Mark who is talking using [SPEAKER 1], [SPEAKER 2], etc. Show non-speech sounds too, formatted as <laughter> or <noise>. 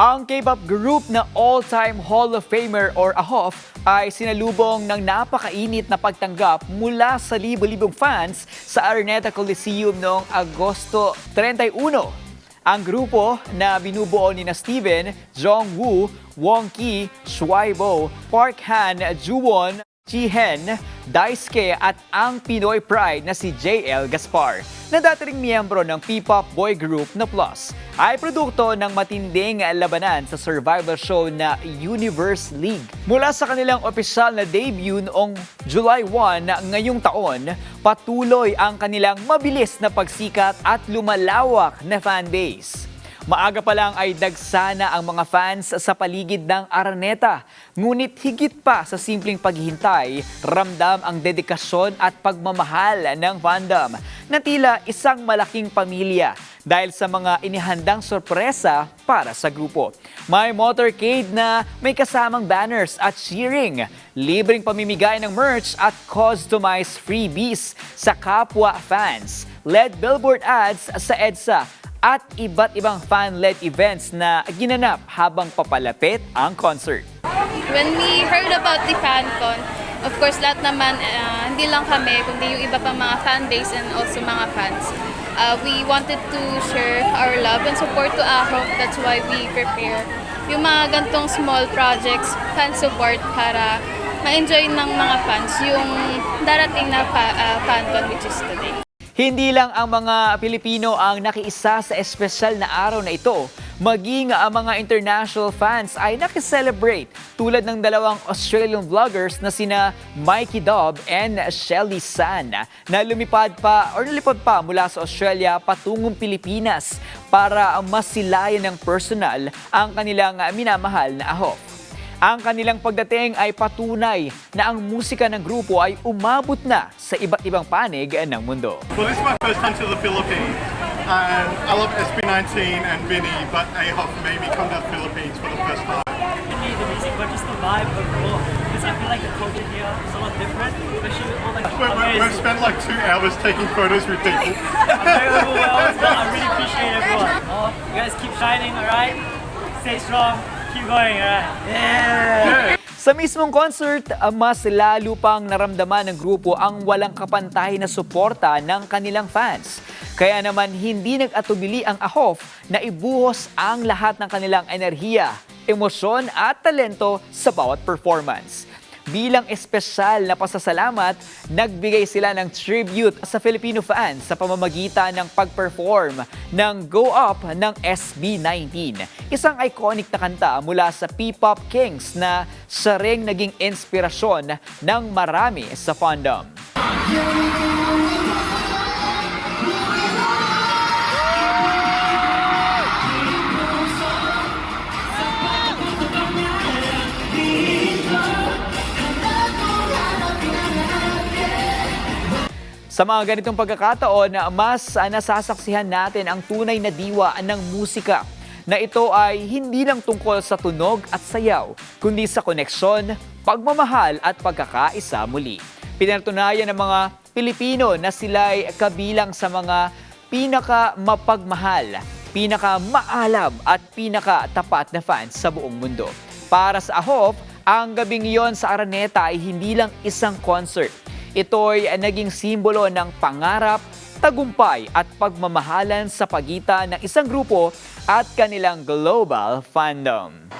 [SPEAKER 1] Ang K-pop group na all-time Hall of Famer or AHOF ay sinalubong ng napakainit na pagtanggap mula sa libo-libong fans sa Araneta Coliseum noong Agosto 31. Ang grupo na binubuo ni na Steven, Jongwoo, Wong Ki, Shuaibo, Park Han, Juwon, Jihen, Daisuke at ang Pinoy Pride na si JL Gaspar na dati ring miyembro ng P-pop boy group na Plus ay produkto ng matinding labanan sa survival show na Universe League. Mula sa kanilang opisyal na debut noong July 1 na ngayong taon, patuloy ang kanilang mabilis na pagsikat at lumalawak na fanbase. Maaga pa lang ay dagsana ang mga fans sa paligid ng Araneta. Ngunit higit pa sa simpleng paghihintay, ramdam ang dedikasyon at pagmamahal ng fandom na tila isang malaking pamilya dahil sa mga inihandang sorpresa para sa grupo. May motorcade na may kasamang banners at cheering, libreng pamimigay ng merch at customized freebies sa kapwa fans, LED billboard ads sa EDSA at iba't ibang fan-led events na ginanap habang papalapit ang concert.
[SPEAKER 2] When we heard about the FanCon, of course, lahat naman, ah, hindi lang kami, kundi yung iba pang mga fan base and also mga fans. Ah, we wanted to share our love and support to AHO. That's why we prepare yung mga gantong small projects, fan support para ma-enjoy ng mga fans yung darating na fa- ah, FanCon which is today.
[SPEAKER 1] Hindi lang ang mga Pilipino ang nakiisa sa espesyal na araw na ito, maging ang mga international fans ay nakiselebrate tulad ng dalawang Australian vloggers na sina Mikey Dobb and Shelly San na lumipad pa or nalipad pa mula sa Australia patungong Pilipinas para masilayan ng personal ang kanilang minamahal na ahof. Ang kanilang pagdating ay patunay na ang musika ng grupo ay umabot na sa iba't ibang panig ng mundo.
[SPEAKER 3] Well, this is my first time to the Philippines. And I love SB19 and Vinny, but AHOF made me come to the Philippines for the first time.
[SPEAKER 4] me the music, but just the vibe overall. Because I feel like the culture here is a lot different, especially with all like
[SPEAKER 3] We, we,
[SPEAKER 4] amazing.
[SPEAKER 3] we've spent like two hours taking photos with people.
[SPEAKER 4] I'm <laughs> very overwhelmed, but I really appreciate everyone. Oh, you guys keep shining, alright? Stay strong, keep going, alright? Yeah!
[SPEAKER 1] Sa mismong concert, ah, mas lalo pang naramdaman ng grupo ang walang kapantay na suporta ng kanilang fans. Kaya naman hindi nag-atubili ang AHOF na ibuhos ang lahat ng kanilang enerhiya, emosyon at talento sa bawat performance. Bilang espesyal na pasasalamat, nagbigay sila ng tribute sa Filipino fans sa pamamagitan ng pag-perform ng Go Up ng SB19. Isang iconic na kanta mula sa P-Pop Kings na siya naging inspirasyon ng marami sa fandom. Sa mga ganitong pagkakataon, mas ah, nasasaksihan natin ang tunay na diwa ng musika na ito ay hindi lang tungkol sa tunog at sayaw, kundi sa koneksyon, pagmamahal at pagkakaisa muli. Pinatunayan ng mga Pilipino na sila'y kabilang sa mga pinaka mapagmahal, pinaka maalam at pinaka tapat na fans sa buong mundo. Para sa AHOP, ang gabing iyon sa Araneta ay hindi lang isang concert. Ito'y naging simbolo ng pangarap, tagumpay at pagmamahalan sa pagitan ng isang grupo at kanilang global fandom.